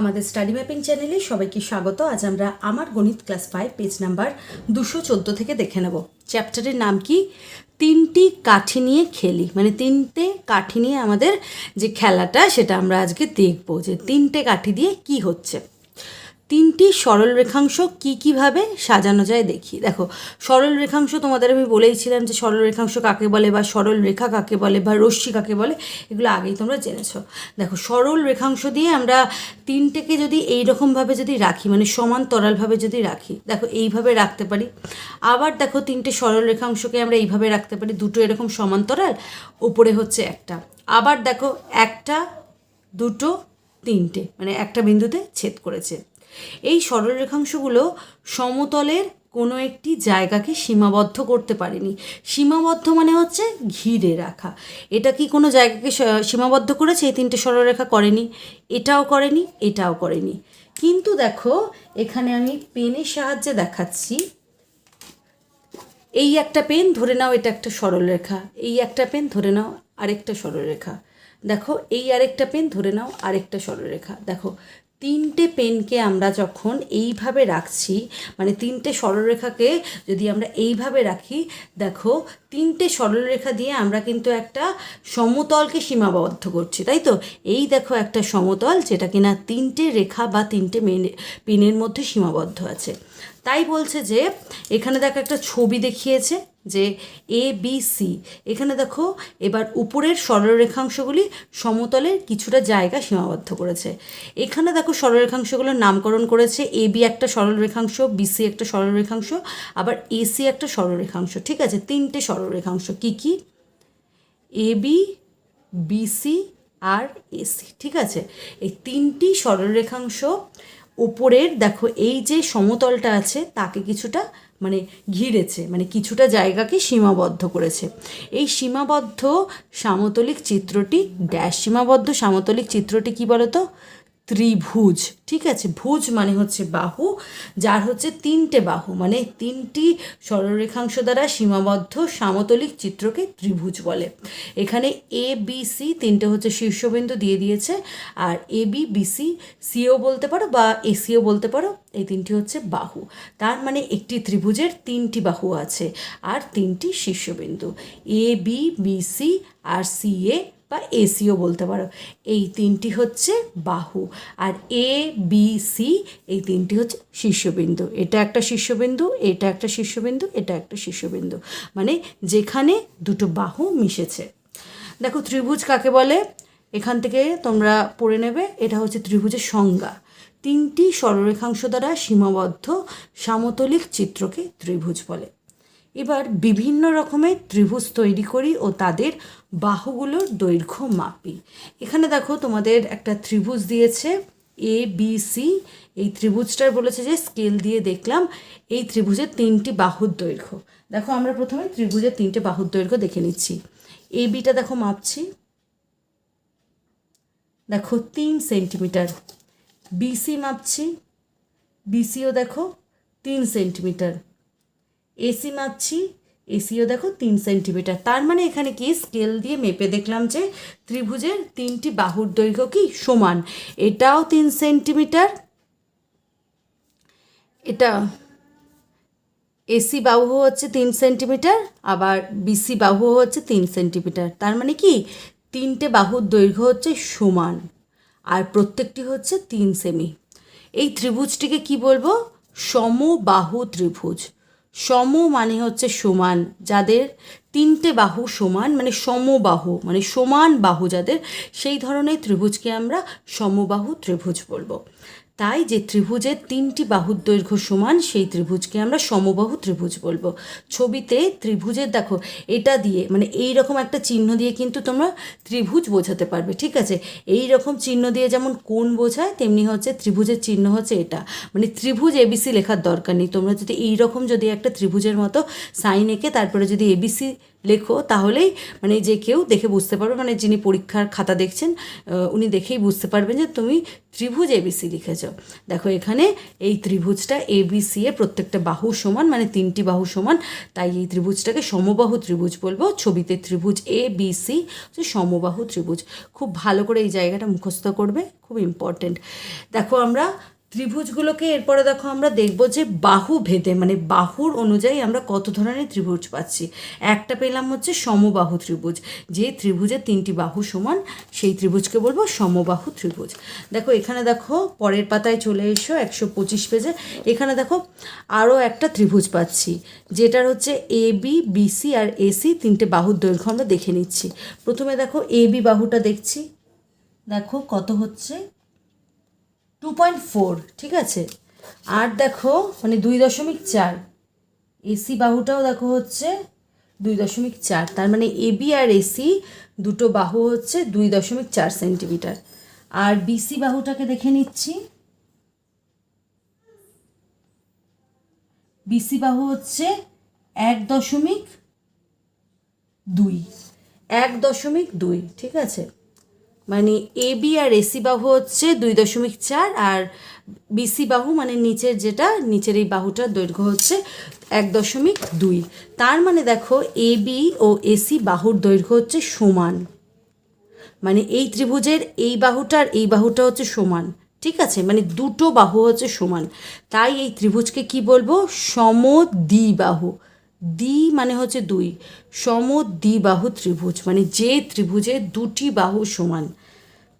আমাদের study mapping চ্যানেলে সবাইকে স্বাগত। আজ আমরা আমার গণিত ক্লাস ফাইভ পেজ নাম্বার দুশো চোদ্দ থেকে দেখে নেব। চ্যাপ্টারের নাম কি? তিনটি কাঠি নিয়ে খেলি। মানে তিনটে কাঠি নিয়ে আমাদের যে খেলাটা, সেটা আমরা আজকে দেখব যে তিনটে কাঠি দিয়ে কি হচ্ছে। তিনটি সরল রেখাংশ কি কীভাবে সাজানো যায় দেখি। দেখো, সরল রেখাংশ তোমাদের আমি বলেইছিলাম যে সরল রেখাংশ কাকে বলে বা সরল রেখা কাকে বলে বা রশ্মি কাকে বলে, এগুলো আগেই তোমরা জেনেছো। দেখো, সরল রেখাংশ দিয়ে আমরা তিনটেকে যদি এই রকমভাবে যদি রাখি মানে সমান্তরালভাবে যদি রাখি, দেখো, এইভাবে রাখতে পারি। আবার দেখো, তিনটে সরল রেখাংশকে আমরা এইভাবে রাখতে পারি, দুটো এরকম সমান্তরাল, ওপরে হচ্ছে একটা। আবার দেখো, একটা, দুটো, তিনটে মানে একটা বিন্দুতে ছেদ করেছে। এই সরলরেখাংশগুলো সমতলের কোনো একটি জায়গাকে সীমাবদ্ধ করতে পারেনি। সীমাবদ্ধ মানে হচ্ছে ঘিরে রাখা। এটা কি কোনো জায়গাকে সীমাবদ্ধ করেছে? এই তিনটে সরলরেখা করেনি। এটাও করেনি এটাও করেনি। কিন্তু দেখো, এখানে আমি পেনের সাহায্যে দেখাচ্ছি। এই একটা পেন, ধরে নাও এটা একটা সরলরেখা। এই একটা পেন, ধরে নাও আরেকটা সরলরেখা। দেখো, এই আরেকটা পেন, ধরে নাও আরেকটা সরলরেখা। দেখো তিনটে পেনকে আমরা যখন এইভাবে রাখছি মানে তিনটে সরলরেখাকে যদি আমরা এইভাবে রাখি, দেখো তিনটে সরলরেখা দিয়ে আমরা কিন্তু একটা সমতলকে সীমাবদ্ধ করছি, তাই তো? এই দেখো একটা সমতল যেটা কিনা তিনটে রেখা বা তিনটে পেনের মধ্যে সীমাবদ্ধ আছে। তাই বলছে যে, এখানে দেখো একটা ছবি দেখিয়েছে যে এ বি সি এখানে দেখো, এবার উপরের সরলরেখাংশগুলি সমতলের কিছুটা জায়গা সীমাবদ্ধ করেছে। এখানে দেখো, সরলরেখাংশগুলোর নামকরণ করেছে এ বি একটা সরলরেখাংশ বিসি একটা সরলরেখাংশ, আবার এসি একটা সরলরেখাংশ। ঠিক আছে? তিনটে সরলরেখাংশ। কি কি? এ বি বিসি আর এসি ঠিক আছে? এই তিনটি সরলরেখাংশ উপরের দেখো, এই যে সমতলটা আছে, তাকে কিছুটা মানে ঘিরেছে মানে কিছুটা জায়গাকে সীমাবদ্ধ করেছে। এই সীমাবদ্ধ সামতলিক চিত্রটি ড্যাশ সীমাবদ্ধ সামতলিক চিত্রটি কি বলতো? ত্রিভুজ, ঠিক আছে? ভুজ মানে হচ্ছে বাহু, যার হচ্ছে তিনটে বাহু মানে তিনটি সরলরেখাংশ দ্বারা সীমাবদ্ধ সামতলিক চিত্রকে ত্রিভুজ বলে। এখানে এ বি সি তিনটে হচ্ছে শীর্ষবিন্দু দিয়ে দিয়েছে, আর এ বি বি সি সিও বলতে পারো বা এসিও বলতে পারো, এই তিনটি হচ্ছে বাহু। তার মানে একটি ত্রিভুজের তিনটি বাহু আছে, আর তিনটি শীর্ষবিন্দু। এ বি বি সি আর সি এ বা এসিও বলতে পারো। এই তিনটি হচ্ছে বাহু আর এ বি সি এই তিনটি হচ্ছে শীর্ষবিন্দু। এটা একটা শীর্ষবিন্দু, এটা একটা শীর্ষবিন্দু, এটা একটা শীর্ষবিন্দু। মানে যেখানে দুটো বাহু মিশেছে। দেখো ত্রিভুজ কাকে বলে? এখান থেকে তোমরা পড়ে নেবে, এটা হচ্ছে ত্রিভুজের সংজ্ঞা। তিনটি সরলরেখাংশ দ্বারা সীমাবদ্ধ সামতলিক চিত্রকে ত্রিভুজ বলে। এবার বিভিন্ন রকমের ত্রিভুজ তৈরি করি ও তাদের বাহুগুলোর দৈর্ঘ্য মাপি। এখানে দেখো তোমাদের একটা ত্রিভুজ দিয়েছে এ বি সি এই ত্রিভুজটার বলেছে যে স্কেল দিয়ে দেখলাম এই ত্রিভুজের তিনটি বাহুর দৈর্ঘ্য। দেখো আমরা প্রথমে ত্রিভুজের তিনটে বাহুর দৈর্ঘ্য দেখে নিচ্ছি। এ বিটা দেখো মাপছি। দেখো তিন সেন্টিমিটার। বিসি মাপছি। বিসিও দেখো তিন সেন্টিমিটার। এসি মাপছি এসিও দেখো তিন সেন্টিমিটার। তার মানে এখানে কি? স্কেল দিয়ে মেপে দেখলাম যে ত্রিভুজের তিনটি বাহুর দৈর্ঘ্য কি? সমান। এটাও তিন সেন্টিমিটার। এটা এসি বাহু হচ্ছে তিন সেন্টিমিটার, আবার বিসি বাহু হচ্ছে তিন সেন্টিমিটার। তার মানে কি? তিনটে বাহুর দৈর্ঘ্য হচ্ছে সমান, আর প্রত্যেকটি হচ্ছে তিন সেমি। এই ত্রিভুজটিকে কি বলব? সমবাহু ত্রিভুজ। সম মানে হচ্ছে সমান, যাদের তিনটে বাহু সমান মানে সমবাহু মানে সমান বাহু যাদের, সেই ধরনের ত্রিভুজকে আমরা সমবাহু ত্রিভুজ বলব। তাই যে ত্রিভুজের তিনটি বাহুর দৈর্ঘ্য সমান, সেই ত্রিভুজকে আমরা সমবাহু ত্রিভুজ বলব। ছবিতে ত্রিভুজের, দেখো, এটা দিয়ে মানে এই রকম একটা চিহ্ন দিয়ে কিন্তু তোমরা ত্রিভুজ বোঝাতে পারবে, ঠিক আছে? এই রকম চিহ্ন দিয়ে যেমন কোণ বোঝায়, তেমনি হচ্ছে ত্রিভুজের চিহ্ন হচ্ছে এটা। মানে ত্রিভুজ এবিসি লেখার দরকার নেই। তোমরা যদি এই রকম যদি একটা ত্রিভুজের মতো সাইন এঁকে তারপরে যদি এবিসি লেখো, তাহলেই মানে যে কেউ দেখে বুঝতে পারবে। মানে যিনি পরীক্ষার খাতা দেখছেন উনি দেখেই বুঝতে পারবেন যে তুমি ত্রিভুজ এবিসি লিখেছ। দেখো এখানে এই ত্রিভুজটা এবিসি এর প্রত্যেকটা বাহু সমান মানে তিনটি বাহু সমান, তাই এই ত্রিভুজটাকে সমবাহু ত্রিভুজ বলব। ছবিতে ত্রিভুজ এ বি সি সমবাহু ত্রিভুজ। খুব ভালো করে এই জায়গাটা মুখস্থ করবে, খুব ইম্পর্টেন্ট দেখো আমরা ত্রিভুজগুলোকে এরপরে দেখো আমরা দেখব যে বাহু ভেদে মানে বাহুর অনুযায়ী আমরা কত ধরনের ত্রিভুজ পাচ্ছি। একটা পেলাম হচ্ছে সমবাহু ত্রিভুজ, যে ত্রিভুজের তিনটি বাহু সমান, সেই ত্রিভুজকে বলব সমবাহু ত্রিভুজ। দেখো এখানে দেখো পরের পাতায় চলে এসো, একশো পঁচিশ পেজে। এখানে দেখো আরও একটা ত্রিভুজ পাচ্ছি, যেটার হচ্ছে এ, বি বিসি আর এসি তিনটে বাহুর দৈর্ঘ্য আমরা দেখে নিচ্ছি। প্রথমে দেখো এ বাহুটা দেখছি। দেখো কত হচ্ছে? টু পয়েন্ট ফোর ঠিক আছে? আর দেখো মানে দুই দশমিক চার। এসি বাহুটাও দেখো হচ্ছে দুই দশমিক চার। তার মানে এবি আর এসি দুটো বাহু হচ্ছে দুই দশমিক চার সেন্টিমিটার। আর বিসি বাহুটাকে দেখে নিচ্ছি। বিসি বাহু হচ্ছে এক দশমিক দুই। এক দশমিক দুই, ঠিক আছে? মানে এ বি আর এসি বাহু হচ্ছে দুই দশমিক চার আর বিসি বাহু মানে নিচের যেটা, নিচের এই বাহুটার দৈর্ঘ্য হচ্ছে এক দশমিক দুই। তার মানে দেখো এ বি ও এসি বাহুর দৈর্ঘ্য হচ্ছে সমান। মানে এই ত্রিভুজের এই বাহুটার এই বাহুটা হচ্ছে সমান। ঠিক আছে? মানে দুটো বাহু হচ্ছে সমান। তাই এই ত্রিভুজকে কি বলব? সমদ্বিবাহু দ্বি মানে হচ্ছে দুই সমদ্বিবাহু ত্রিভুজ। মানে যে ত্রিভুজের দুটি বাহু সমান,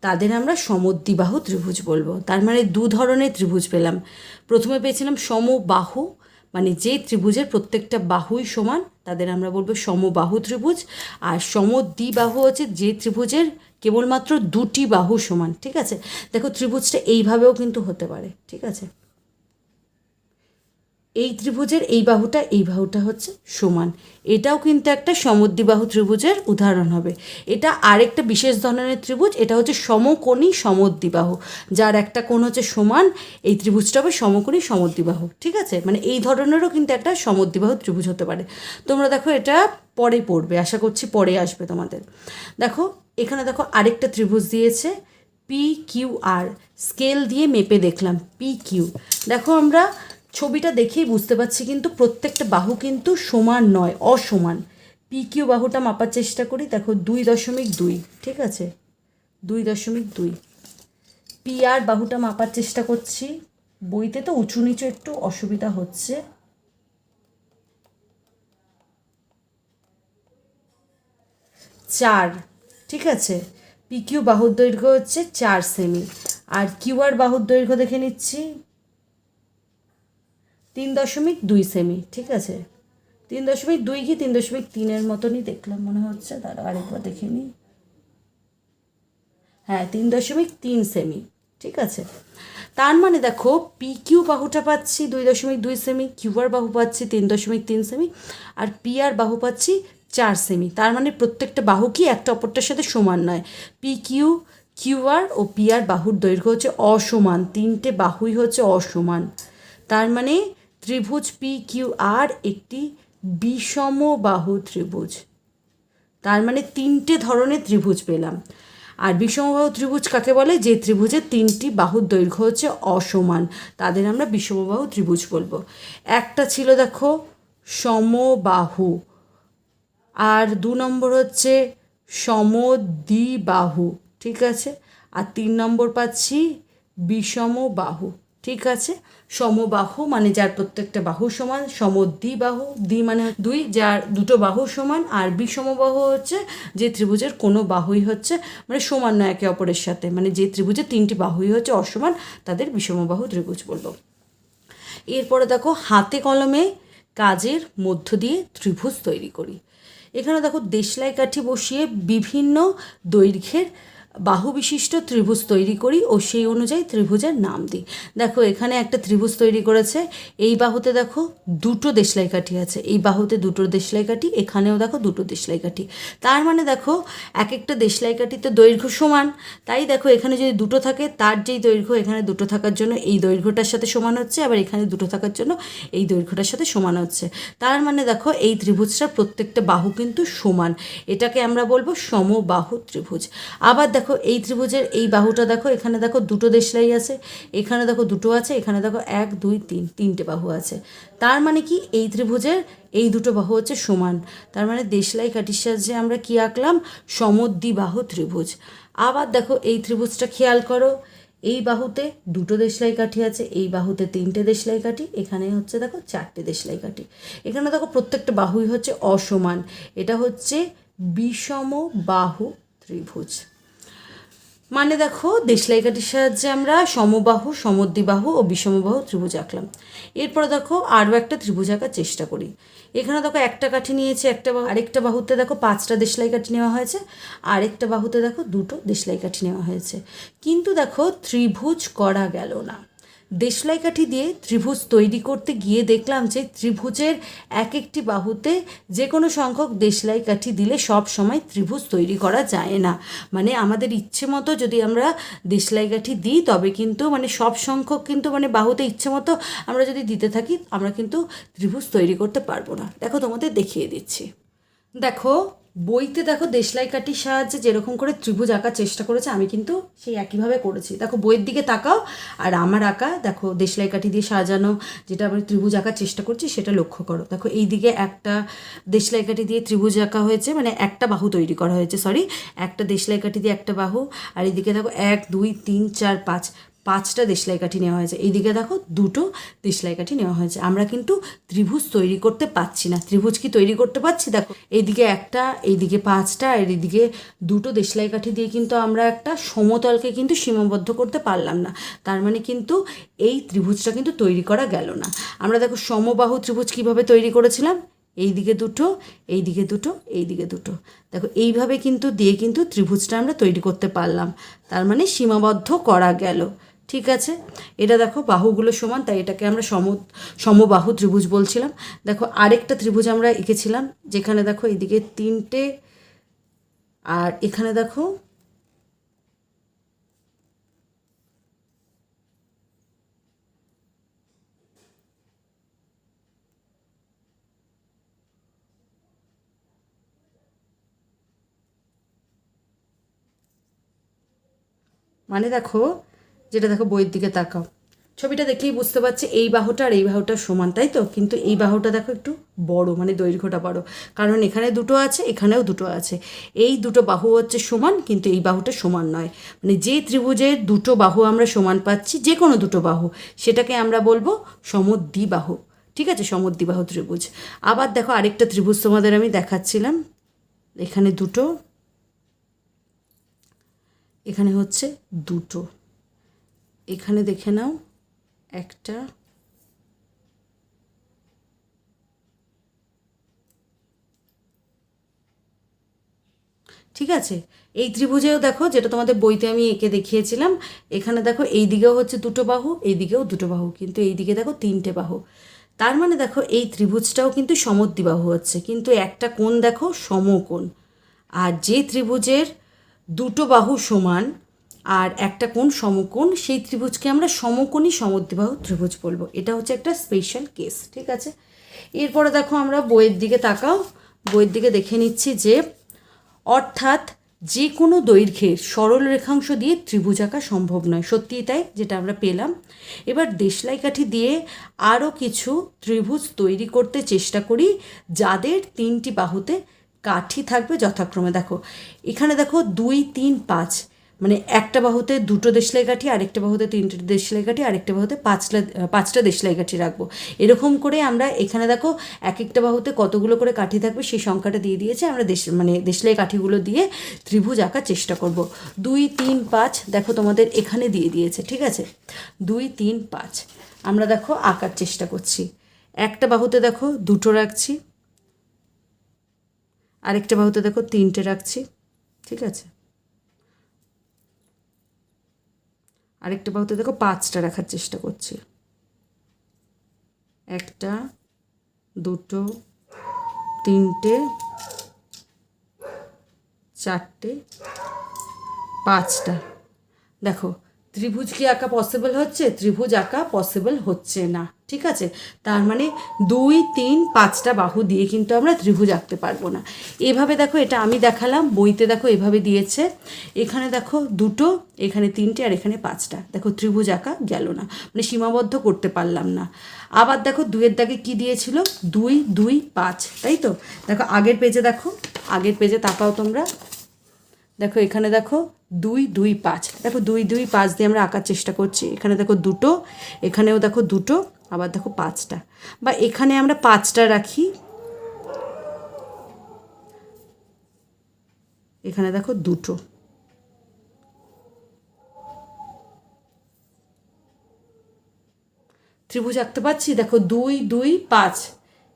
তাদের আমরা সমদ্বিবাহু ত্রিভুজ বলব। তার মানে দু ধরনের ত্রিভুজ পেলাম। প্রথমে পেয়েছিলাম সমবাহু মানে যে ত্রিভুজের প্রত্যেকটা বাহুই সমান, তাদের আমরা বলব সমবাহু ত্রিভুজ। আর সমদ্বিবাহু হচ্ছে যে ত্রিভুজের কেবলমাত্র দুটি বাহু সমান, ঠিক আছে? দেখো, ত্রিভুজটা এইভাবেও কিন্তু হতে পারে, ঠিক আছে? এই ত্রিভুজের এই বাহুটা এই বাহুটা হচ্ছে সমান। এটাও কিন্তু একটা সমদ্বিবাহু ত্রিভুজের উদাহরণ হবে। এটা আরেকটা বিশেষ ধরনের ত্রিভুজ, এটা হচ্ছে সমকোণী সমদ্বিবাহু। যার একটা কোণ হচ্ছে সমান, এই ত্রিভুজটা হবে সমকোণী সমদ্বিবাহু, ঠিক আছে? মানে এই ধরনেরও কিন্তু একটা সমদ্বিবাহু ত্রিভুজ হতে পারে। তোমরা দেখো এটা পরে পড়বে, আশা করছি পরে আসবে তোমাদের। দেখো, এখানে দেখো আরেকটা ত্রিভুজ দিয়েছে পি কিউ আর স্কেল দিয়ে মেপে দেখলাম পি কিউ দেখো আমরা ছবিটা দেখেই বুঝতে পারছি কিন্তু প্রত্যেকটা বাহু কিন্তু সমান নয়, অসমান। পি কিউ বাহুটা মাপার চেষ্টা করি, দেখো দুই দশমিক দুই, ঠিক আছে? দুই দশমিক দুই। পি আর বাহুটা মাপার চেষ্টা করছি, বইতে তো উঁচু নিচু একটু অসুবিধা হচ্ছে। চার, ঠিক আছে? পি কিউ বাহুর দৈর্ঘ্য হচ্ছে চার সেমি। আর কিউ আর বাহুর দৈর্ঘ্য দেখে নিচ্ছি তিন দশমিক দুই সেমি, ঠিক আছে? তিন দশমিক দুই কি তিন দশমিক তিনের মতনই দেখলাম, মনে হচ্ছে। তারা আরেকবার দেখে নিই হ্যাঁ তিন দশমিক তিন সেমি, ঠিক আছে? তার মানে দেখো পি কিউ বাহুটা পাচ্ছি দুই দশমিক দুই সেমি কিউআর বাহু পাচ্ছি তিন দশমিক তিন সেমি, আর পি আর বাহু পাচ্ছি চার সেমি। তার মানে প্রত্যেকটা বাহু কি একটা অপরটার সাথে সমান নয়। পি কিউ কিউআর ও পি আর বাহুর দৈর্ঘ্য হচ্ছে অসমান, তিনটে বাহুই হচ্ছে অসমান। তার মানে ত্রিভুজ পি কিউ আর একটি বিষম বাহু ত্রিভুজ। তার মানে তিনটে ধরনের ত্রিভুজ পেলাম। আর বিষমবাহু ত্রিভুজ কাকে বলে? যে ত্রিভুজের তিনটি বাহুর দৈর্ঘ্য হচ্ছে অসমান। তাদের আমরা বিষমবাহু ত্রিভুজ বলব। একটা ছিল দেখো সমবাহু আর দু নম্বর হচ্ছে সমদ্বিবাহু ঠিক আছে? আর তিন নম্বর পাচ্ছি বিষমবাহু ঠিক আছে? সমবাহু মানে যার প্রত্যেকটা বাহু সমান, সমদ্বিবাহু, দ্বি মানে দুই, যার দুটো বাহু সমান, আর বিষমবাহু হচ্ছে যে ত্রিভুজের কোনো বাহুই হচ্ছে মানে সমান নয় একে অপরের সাথে মানে যে ত্রিভুজের তিনটি বাহুই হচ্ছে অসমান, তাদের বিষমবাহু ত্রিভুজ বলব। এরপরে দেখো, হাতে কলমে কাজের মধ্য দিয়ে ত্রিভুজ তৈরি করি। এখানে দেখো দেশলাই কাঠি বসিয়ে বিভিন্ন দৈর্ঘ্যের বাহু বিশিষ্ট ত্রিভুজ তৈরি করি ও সেই অনুযায়ী ত্রিভুজের নাম দিই। দেখো, এখানে একটা ত্রিভুজ তৈরি করেছে। এই বাহুতে দেখো দুটো দেশলাই কাঠি আছে। এই বাহুতে দুটো দেশলাই কাঠি, এখানেও দেখো দুটো দেশলাই কাঠি। তার মানে দেখো এক একটা দেশলাই কাঠি তো দৈর্ঘ্য সমান। তাই দেখো, এখানে যদি দুটো থাকে, তার যেই দৈর্ঘ্য, এখানে দুটো থাকার জন্য এই দৈর্ঘ্যটার সাথে সমান হচ্ছে, আবার এখানে দুটো থাকার জন্য এই দৈর্ঘ্যটার সাথে সমান হচ্ছে। তার মানে দেখো, এই ত্রিভুজটার প্রত্যেকটা বাহু কিন্তু সমান। এটাকে আমরা বলব সমবাহু ত্রিভুজ। আবার দেখো এই ত্রিভুজের এই বাহুটা দেখো, এখানে দেখো দুটো দেশলাই আছে, এখানে দেখো দুটো আছে, এখানে দেখো এক, দুই, তিন, তিনটে বাহু আছে। তার মানে কি? এই ত্রিভুজের এই দুটো বাহু হচ্ছে সমান। তার মানে দেশলাই কাঠির সাহায্যে আমরা কি আঁকলাম? সমদ্বিবাহু ত্রিভুজ। আবার দেখো, এই ত্রিভুজটা খেয়াল করো, এই বাহুতে দুটো দেশলাই কাঠি আছে, এই বাহুতে তিনটে দেশলাই কাঠি, এখানে হচ্ছে দেখো চারটে দেশলাই কাঠি। এখানে দেখো প্রত্যেকটা বাহুই হচ্ছে অসমান। এটা হচ্ছে বিষম বাহু ত্রিভুজ। মানে দেখো দেশলাই কাঠির সাহায্যে আমরা সমবাহু, সমদ্বিবাহু ও বিষমবাহু ত্রিভুজ আঁকলাম। এরপর দেখো, আরও একটা ত্রিভুজ আঁকার চেষ্টা করি। এখানে দেখো, একটা কাঠি নিয়েছে, একটা বাহু আরেকটা বাহুতে দেখো, পাঁচটা দেশলাই কাঠি নেওয়া হয়েছে। আরেকটা বাহুতে দেখো, দুটো দেশলাই কাঠি নেওয়া হয়েছে। কিন্তু দেখো, ত্রিভুজ করা গেল না। দেশলাই কাঠি দিয়ে ত্রিভুজ তৈরি করতে গিয়ে দেখলাম যে ত্রিভুজের এক একটি বাহুতে যে কোনো সংখ্যক দেশলাই কাঠি দিলে সব সময় ত্রিভুজ তৈরি করা যায় না। মানে আমাদের ইচ্ছে মতো যদি আমরা দেশলাই কাঠি দিই, তবে কিন্তু মানে সব সংখ্যক কিন্তু মানে বাহুতে ইচ্ছে মতো আমরা যদি দিতে থাকি, আমরা কিন্তু ত্রিভুজ তৈরি করতে পারব না। দেখো তোমাদের দেখিয়ে দিচ্ছি। দেখো বইতে দেখো দেশলাই কাঠির সাহায্যে যেরকম করে ত্রিভুজ আঁকার চেষ্টা করেছে, আমি কিন্তু সেই একইভাবে করেছি। দেখো বইয়ের দিকে তাকাও, আর আমার আঁকা, দেখো দেশলাই কাঠি দিয়ে সাজানো যেটা আমি ত্রিভুজ আঁকার চেষ্টা করছি, সেটা লক্ষ্য করো। দেখো এই দিকে একটা দেশলাই কাঠি দিয়ে ত্রিভুজ আঁকা হয়েছে মানে একটা বাহু তৈরি করা হয়েছে সরি একটা দেশলাই কাঠি দিয়ে একটা বাহু, আর এদিকে দেখো এক, দুই, তিন, চার, পাঁচ পাঁচটা দেশলাই কাঠি নেওয়া হয়েছে। এইদিকে দেখো দুটো দেশলাই কাঠি নেওয়া হয়েছে। আমরা কিন্তু ত্রিভুজ তৈরি করতে পারছি না। ত্রিভুজ কি তৈরি করতে পারছি? দেখো, এইদিকে একটা, এইদিকে পাঁচটা, আর এইদিকে দুটো দেশলাই কাঠি দিয়ে কিন্তু আমরা একটা সমতলকে কিন্তু সীমাবদ্ধ করতে পারলাম না। তার মানে কিন্তু এই ত্রিভুজটা কিন্তু তৈরি করা গেল না। আমরা দেখো সমবাহু ত্রিভুজ কীভাবে তৈরি করেছিলাম? এই দিকে দুটো এই দিকে দুটো এই দিকে দুটো। দেখো, এইভাবে কিন্তু দিয়ে কিন্তু ত্রিভুজটা আমরা তৈরি করতে পারলাম। তার মানে সীমাবদ্ধ করা গেল। ঠিক আছে? এটা দেখো, বাহুগুলো সমান, তাই এটাকে আমরা সম, সমবাহু ত্রিভুজ বলছিলাম। দেখো, আরেকটা ত্রিভুজ আমরা এঁকেছিলাম, যেখানে দেখো এদিকে তিনটে, আর এখানে দেখো মানে দেখো যেটা দেখো বইয়ের দিকে তাকাও। ছবিটা দেখলেই বুঝতে পারছি এই বাহুটা আর এই বাহুটা সমান, তাই তো? কিন্তু এই বাহুটা দেখো একটু বড় মানে দৈর্ঘ্যটা বড়। কারণ এখানে দুটো আছে, এখানেও দুটো আছে। এই দুটো বাহু হচ্ছে সমান, কিন্তু এই বাহুটা সমান নয়। মানে যে ত্রিভুজের দুটো বাহু আমরা সমান পাচ্ছি যে কোনো দুটো বাহু, সেটাকে আমরা বলব সমদ্বিবাহু। ঠিক আছে? সমদ্বিবাহু ত্রিভুজ। আবার দেখো আরেকটা ত্রিভুজ তোমাদের আমি দেখাচ্ছিলাম। এখানে দুটো, এখানে হচ্ছে দুটো। এখানে দেখে নাও, একটা, ঠিক আছে? এই ত্রিভুজেও দেখো, যেটা তোমাদের বইতে আমি এঁকে দেখিয়েছিলাম, এখানে দেখো এই দিকেও হচ্ছে দুটো বাহু, এই দিকেও দুটো বাহু, কিন্তু এই দিকে দেখো তিনটে বাহু। তার মানে দেখো, এই ত্রিভুজটাও কিন্তু সমদ্বিবাহু হচ্ছে, কিন্তু একটা কোণ দেখো সমকোণ। আর যে ত্রিভুজের দুটো বাহু সমান আর একটা কোণ সমকোণ, সেই ত্রিভুজকে আমরা সমকোণী সমদ্বিবাহু ত্রিভুজ বলব। এটা হচ্ছে একটা স্পেশাল কেস ঠিক আছে? এরপরে দেখো আমরা বইয়ের দিকে তাকাও। বইয়ের দিকে দেখে নিচ্ছি যে, অর্থাৎ যে কোনো দৈর্ঘ্যের সরল রেখাংশ দিয়ে ত্রিভুজ আঁকা সম্ভব নয়। সত্যিই তাই, যেটা আমরা পেলাম। এবার দেশলাই কাঠি দিয়ে আরও কিছু ত্রিভুজ তৈরি করতে চেষ্টা করি, যাদের তিনটি বাহুতে কাঠি থাকবে যথাক্রমে। দেখো, এখানে দেখো দুই, তিন, পাঁচ। মানে একটা বাহুতে দুটো দেশলাই কাঠি, আরেকটা বাহুতে তিনটে দেশলাই কাঠি, আরেকটা বাহুতে পাঁচটা পাঁচটা দেশলাই কাঠি রাখব। এরকম করে আমরা এখানে দেখো এক একটা বাহুতে কতগুলো করে কাঠি থাকবে সেই সংখ্যাটা দিয়ে দিয়েছে। আমরা দেশ মানে দেশলাই কাঠিগুলো দিয়ে ত্রিভুজ আঁকার চেষ্টা করব। দুই, তিন, পাঁচ, দেখো তোমাদের এখানে দিয়ে দিয়েছে, ঠিক আছে? দুই, তিন, পাঁচ। আমরা দেখো আঁকার চেষ্টা করছি। একটা বাহুতে দেখো দুটো রাখছি। আরেকটা বাহুতে দেখো তিনটে রাখছি, ঠিক আছে? আরেকটা বাহুতে দেখো পাঁচটা রাখার চেষ্টা করছি। একটা দুটো তিনটে চারটে পাঁচটা। দেখো ত্রিভুজ কি আঁকা পসিবল হচ্ছে? ত্রিভুজ আঁকা পসিবল হচ্ছে না। ঠিক আছে? তার মানে দুই, তিন, পাঁচটা বাহু দিয়ে কিন্তু আমরা ত্রিভুজ আঁকতে পারব না। এভাবে দেখো, এটা আমি দেখালাম, বইতে দেখো এভাবে দিয়েছে। এখানে দেখো দুটো, এখানে তিনটে আর এখানে পাঁচটা। দেখো ত্রিভুজ আঁকা গেল না মানে সীমাবদ্ধ করতে পারলাম না। আবার দেখো দুইয়ের দাগে কি দিয়েছিল? দুই দুই, পাঁচ, তাই তো? দেখো আগের পেজে দেখো, আগের পেজে তাকাও তোমরা। দেখো এখানে দেখো দুই দুই পাঁচ। দেখো দুই দুই, পাঁচ দিয়ে আমরা আঁকার চেষ্টা করছি। এখানে দেখো দুটো, এখানেও দেখো দুটো, আবার দেখো পাঁচটা। বা এখানে আমরা পাঁচটা রাখি। এখানে দেখো দুটো। ত্রিভুজ আঁকতে পারছি? দেখো দুই দুই, পাঁচ।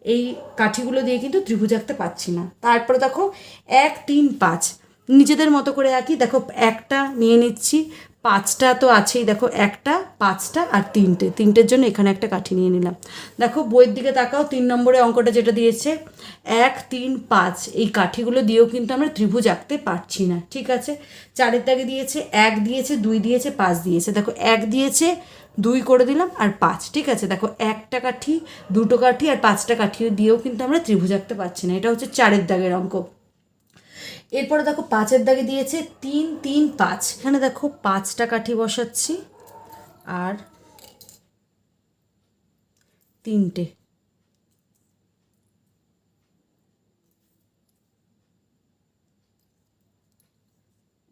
এই কাঠিগুলো দিয়ে কিন্তু ত্রিভুজ আঁকতে পারছি না। তারপরে দেখো এক, তিন, পাঁচ। নিজেদের মতো করে আঁকি। দেখো, একটা নিয়ে নিচ্ছি, পাঁচটা তো আছেই। দেখো, একটা, পাঁচটা আর তিনটে। তিনটের জন্য এখানে একটা কাঠি নিয়ে নিলাম। দেখো, বইয়ের দিকে তাকাও, তিন নম্বরে অঙ্কটা যেটা দিয়েছে, এক, তিন, পাঁচ। এই কাঠিগুলো দিয়েও কিন্তু আমরা ত্রিভুজ আঁকতে পারছি না, ঠিক আছে? চারের দাগে দিয়েছে, এক দিয়েছে, দুই দিয়েছে, পাঁচ দিয়েছে। দেখো, এক দিয়েছে, দুই করে দিলাম আর পাঁচ, ঠিক আছে? দেখো, একটা কাঠি, দুটো কাঠি আর পাঁচটা কাঠি দিয়েও কিন্তু আমরা ত্রিভুজ আঁকতে পারছি না। এটা হচ্ছে চারের দাগের অঙ্ক। এরপরে দেখো পাঁচের দাগে দিয়েছে তিন তিন, পাঁচ। এখানে দেখো পাঁচটা কাঠি বসাচ্ছি আর তিনটে।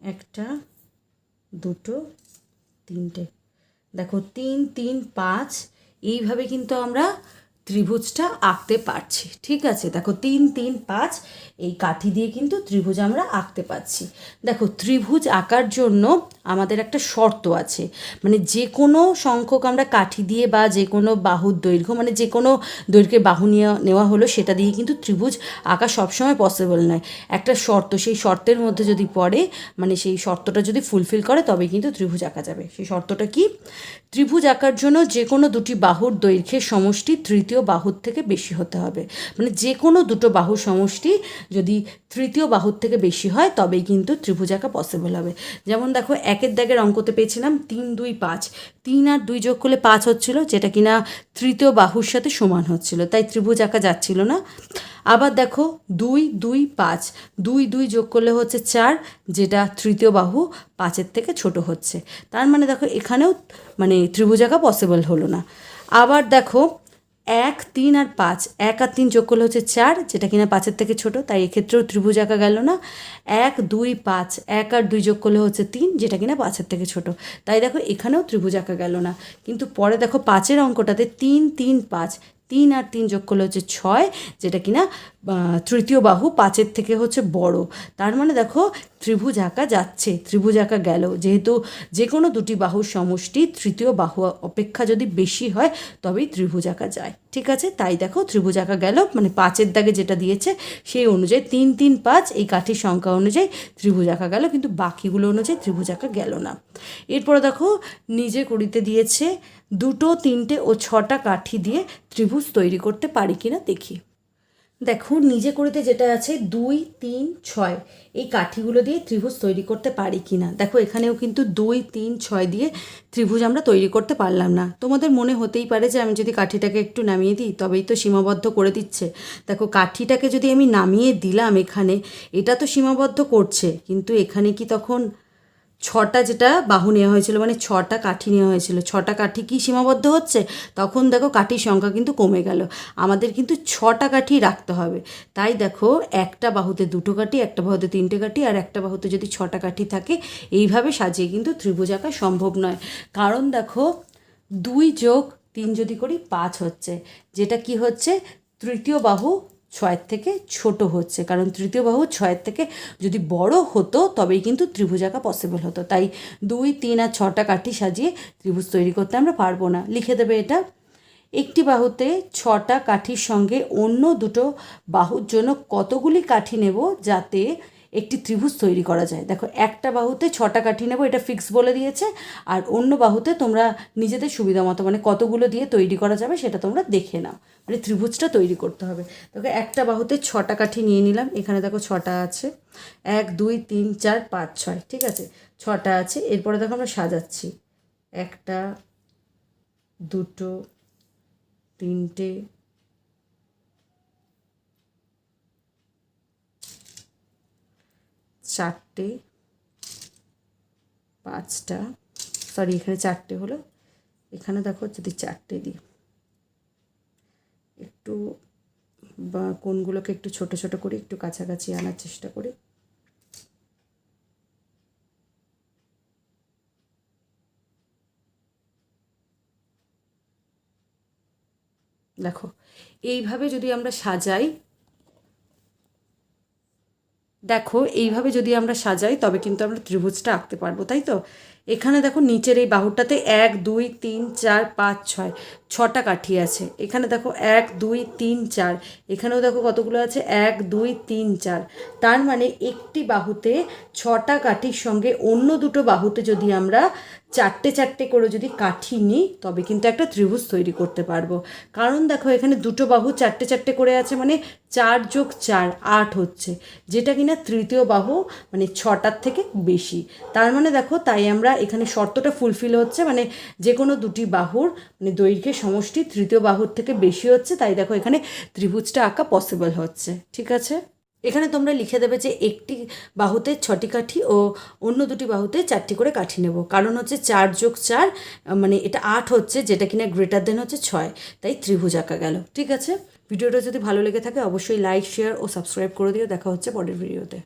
একটা, দুটো, তিনটে। দেখো তিন তিন, পাঁচ, এইভাবে কিন্তু আমরা ত্রিভুজটা আঁকতে পারছি। ঠিক আছে? দেখো তিন তিন, পাঁচ এই কাঠি দিয়ে কিন্তু ত্রিভুজ আমরা আঁকতে পারছি। দেখো, ত্রিভুজ আঁকার জন্য আমাদের একটা শর্ত আছে। মানে যে কোনো সংখ্যক আমরা কাঠি দিয়ে বা যে কোনো বাহুর দৈর্ঘ্য মানে যে কোনো দৈর্ঘ্যের বাহু নিয়ে নেওয়া হলো, সেটা দিয়ে কিন্তু ত্রিভুজ আঁকা সবসময় পসিবল নয়। একটা শর্ত, সেই শর্তের মধ্যে যদি পড়ে মানে সেই শর্তটা যদি ফুলফিল করে তবে কিন্তু ত্রিভুজ আঁকা যাবে। সেই শর্তটা কি? ত্রিভুজ আঁকার জন্য যে কোনো দুটি বাহুর দৈর্ঘ্যের সমষ্টি তৃতীয় বাহুর থেকে বেশি হতে হবে। মানে যে কোনো দুটো বাহুর সমষ্টি যদি তৃতীয় বাহুর থেকে বেশি হয়, তবেই কিন্তু ত্রিভুজ আঁকা পসিবল হবে। যেমন দেখো, একের দাগের অঙ্কতে পেয়েছিলাম তিন, দুই, পাঁচ। তিন আর দুই যোগ করলে পাঁচ হচ্ছিল, যেটা কিনা তৃতীয় বাহুর সাথে সমান হচ্ছিল, তাই ত্রিভুজ আঁকা যাচ্ছিল না। আবার দেখো, দুই দুই, পাঁচ। দুই দুই যোগ করলে হচ্ছে চার, যেটা তৃতীয় বাহু পাঁচের থেকে ছোট হচ্ছে। তার মানে দেখো, এখানেও মানে ত্রিভুজ আঁকা পসিবল হলো না। আবার দেখো এক, তিন আর পাঁচ। এক আর তিন যোগ করলে হচ্ছে চার, যেটা কিনা পাঁচের থেকে ছোট, তাই এক্ষেত্রেও ত্রিভুজ আঁকা গেল না। এক, দুই, পাঁচ। এক আর দুই যোগ করলে হচ্ছে তিন, যেটা কিনা পাঁচের থেকে ছোট। তাই দেখো এখানেও ত্রিভুজ আঁকা গেল না। কিন্তু পরে দেখো পাঁচের অঙ্কটাতে তিন তিন, পাঁচ, তিন আর তিন যোগ করলে হচ্ছে ছয়, যেটা কিনা তৃতীয় বাহু পাঁচের থেকে হচ্ছে বড়। তার মানে দেখো ত্রিভুজ আঁকা যাচ্ছে ত্রিভুজ আঁকা গেল। যেহেতু যে কোনো দুটি বাহুর সমষ্টি, তৃতীয় বাহু অপেক্ষা যদি বেশি হয়, তবেই ত্রিভুজ আঁকা যায়। ঠিক আছে? তাই দেখো ত্রিভুজ আঁকা গেল মানে পাঁচের দাগে যেটা দিয়েছে, সেই অনুযায়ী তিন তিন, পাঁচ, এই কাঠির সংখ্যা অনুযায়ী ত্রিভুজ আঁকা গেল, কিন্তু বাকিগুলো অনুযায়ী ত্রিভুজ আঁকা গেল না। এরপরে দেখো, নিজে করিতে দিয়েছে দুটো, তিনটে ও ছটা কাঠি দিয়ে ত্রিভুজ তৈরি করতে পারি কিনা দেখি। দেখো, নিজে করিতে যেটা আছে দুই, তিন, ছয়। এই কাঠিগুলো দিয়ে ত্রিভুজ তৈরি করতে পারি কি না দেখো, এখানেও কিন্তু দুই, তিন, ছয় দিয়ে ত্রিভুজ আমরা তৈরি করতে পারলাম না। তোমাদের মনে হতেই পারে যে আমি যদি কাঠিটাকে একটু নামিয়ে দিই, তবেই তো সীমাবদ্ধ করে দিচ্ছে। দেখো, কাঠিটাকে যদি আমি নামিয়ে দিলাম এখানে, এটা তো সীমাবদ্ধ করছে, কিন্তু এখানে কি তখন ছটা যেটা বাহু নেওয়া হয়েছিল মানে ছটা কাঠি নেওয়া হয়েছিল। ছটা কাঠি কি সীমাবদ্ধ হচ্ছে? তখন দেখো কাঠির সংখ্যা কিন্তু কমে গেল। আমাদের কিন্তু ছটা কাঠি রাখতে হবে। তাই দেখো, একটা বাহুতে দুটো কাঠি, একটা বাহুতে তিনটে কাঠি, আর একটা বাহুতে যদি ছটা কাঠি থাকে, এইভাবে সাজিয়ে কিন্তু ত্রিভুজ আঁকা সম্ভব নয়। কারণ দেখো, দুই যোগ তিন যদি করি, পাঁচ হচ্ছে। যেটা কি হচ্ছে? তৃতীয় বাহু ছয়ের থেকে ছোট হচ্ছে। কারণ তৃতীয় বাহু ছয়ের থেকে যদি বড় হতো, তবেই কিন্তু ত্রিভুজ আঁকা পসিবল হতো। তাই দুই, তিন আর ছটা কাঠি সাজিয়ে ত্রিভুজ তৈরি করতে আমরা পারব না। লিখে দেবে এটা। একটি বাহুতে ছটা কাঠির সঙ্গে অন্য দুটো বাহুর জন্য কতগুলি কাঠি নেব যাতে একটি ত্রিভুজ তৈরি করা যায়। দেখো, একটা বাহুতে ছটা কাঠি নেব, এটা ফিক্স বলে দিয়েছে। আর অন্য বাহুতে তোমরা নিজেদের সুবিধা মতো মানে কতগুলো দিয়ে তৈরি করা যাবে সেটা তোমরা দেখে নাও। মানে ত্রিভুজটা তৈরি করতে হবে। দেখো, একটা বাহুতে ছটা কাঠি নিয়ে নিলাম। এখানে দেখো ছটা আছে। এক, দুই, তিন, চার, পাঁচ, ছয়, ঠিক আছে? ছটা আছে। এরপরে দেখো আমরা সাজাচ্ছি। একটা, দুটো, তিনটে চারটে, পাঁচটা সরি এখানে চারটে হলো। এখানে দেখো যদি চারটে দিই, একটু বা কোনগুলোকে একটু ছোট ছোট করে, একটু কাছাকাছি আনার চেষ্টা করি। দেখো, এইভাবে যদি আমরা সাজাই দেখো এইভাবে যদি আমরা সাজাই তবে কিন্তু আমরা ত্রিভুজটা আঁকতে পারব তাই তো? এখানে দেখো নিচের এই বাহুটাতে এক, দুই, তিন, চার, পাঁচ, ছয়, ছটা কাঠি আছে। এখানে দেখো এক, দুই, তিন, চার, এখানেও দেখো কতগুলো আছে? এক, দুই, তিন, চার। তার মানে একটি বাহুতে ছটা কাঠির সঙ্গে অন্য দুটো বাহুতে যদি আমরা চারটে চারটে করে যদি কাঠি নিই, তবে কিন্তু একটা ত্রিভুজ তৈরি করতে পারব। কারণ দেখো এখানে দুটো বাহু চারটে চারটে করে আছে মানে চার যোগ চার, আট হচ্ছে। যেটা কিনা তৃতীয় বাহু মানে ছটার থেকে বেশি। তার মানে দেখো তাই আমরা এখানে শর্তটা ফুলফিল হচ্ছে মানে যে কোনো দুটি বাহুর মানে দৈর্ঘ্যের সমষ্টি তৃতীয় বাহুর থেকে বেশি হচ্ছে, তাই দেখো এখানে ত্রিভুজটা আঁকা পসিবল হচ্ছে, ঠিক আছে? এখানে তোমরা লিখে দেবে যে একটি বাহুতে ছটি কাঠি ও অন্য দুটি বাহুতে চারটি করে কাঠি নেব। কারণ হচ্ছে চার যোগ চার মানে এটা আট হচ্ছে, যেটা কিনা গ্রেটার দেন হচ্ছে ছয়, তাই ত্রিভুজ আঁকা গেল, ঠিক আছে? ভিডিওটা যদি ভালো লেগে থাকে, অবশ্যই লাইক শেয়ার ও সাবস্ক্রাইব করে দিও। দেখা হচ্ছে পরের ভিডিওতে